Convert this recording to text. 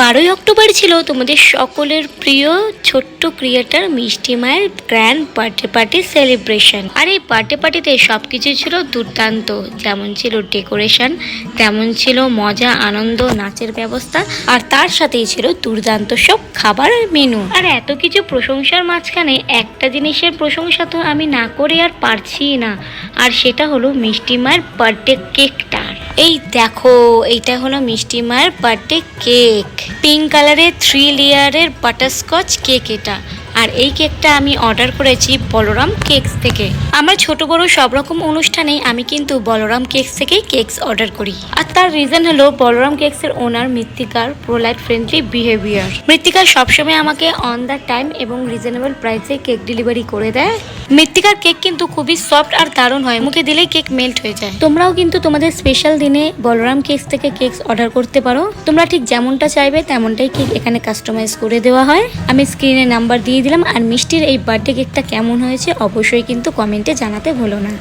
বারোই অক্টোবর ছিল তোমাদের সকলের প্রিয় ছোট্ট ক্রিয়েটার মিষ্টি মায়ের গ্র্যান্ড বার্থডে পার্টি সেলিব্রেশন আর এই বার্থডে পার্টিতে সব কিছু ছিল দুর্দান্ত। যেমন ছিল ডেকোরেশন তেমন ছিল মজা, আনন্দ, নাচের ব্যবস্থা, আর তার সাথেই ছিল দুর্দান্ত সব খাবারের মেনু আর এত কিছু প্রশংসার মাঝখানে একটা জিনিসের প্রশংসা তো আমি না করে আর পারছি না, আর সেটা হলো মিষ্টি মায়ের বার্থডে কেকটার এই দেখো, এইটা হলো মিষ্টি মায়ের বার্থডে কেক পিঙ্ক কালারের থ্রি লেয়ারের বাটারস্কচ কেক এটা। আর এই কেকটা আমি অর্ডার করেছি বলরাম কেকস থেকে। আমার ছোট বড় সব রকম অনুষ্ঠানে আমি কিন্তু বলরাম কেকস থেকেই কেকস অর্ডার করি। আর তার রিজন হলো বলরাম কেকস এর ওনার মৃত্তিকার প্রোলাইট ফ্রেন্ডলি বিহেভিয়ার মৃত্তিকা সবসময় আমাকে অন দ্য টাইম এবং রিজনেবল প্রাইসে কেক ডেলিভারি করে দেয়। মৃত্তিকার কেক কিন্তু খুবই সফট আর দারুণ হয়, মুখে দিলেই কেক মেল্ট হয়ে যায়। তোমরাও কিন্তু তোমাদের স্পেশাল দিনে বলরাম কেকস থেকে কেকস অর্ডার করতে পারো। তোমরা ঠিক যেমনটা চাইবে তেমনটাই কেক এখানে কাস্টমাইজ করে দেওয়া হয়। আমি স্ক্রিনে নাম্বার দিয়ে দিলাম। আর মিষ্টির এই বার্থডে কেকটা কেমন হয়েছে অবশ্যই কিন্তু কমেন্টে জানাতে ভুলো না।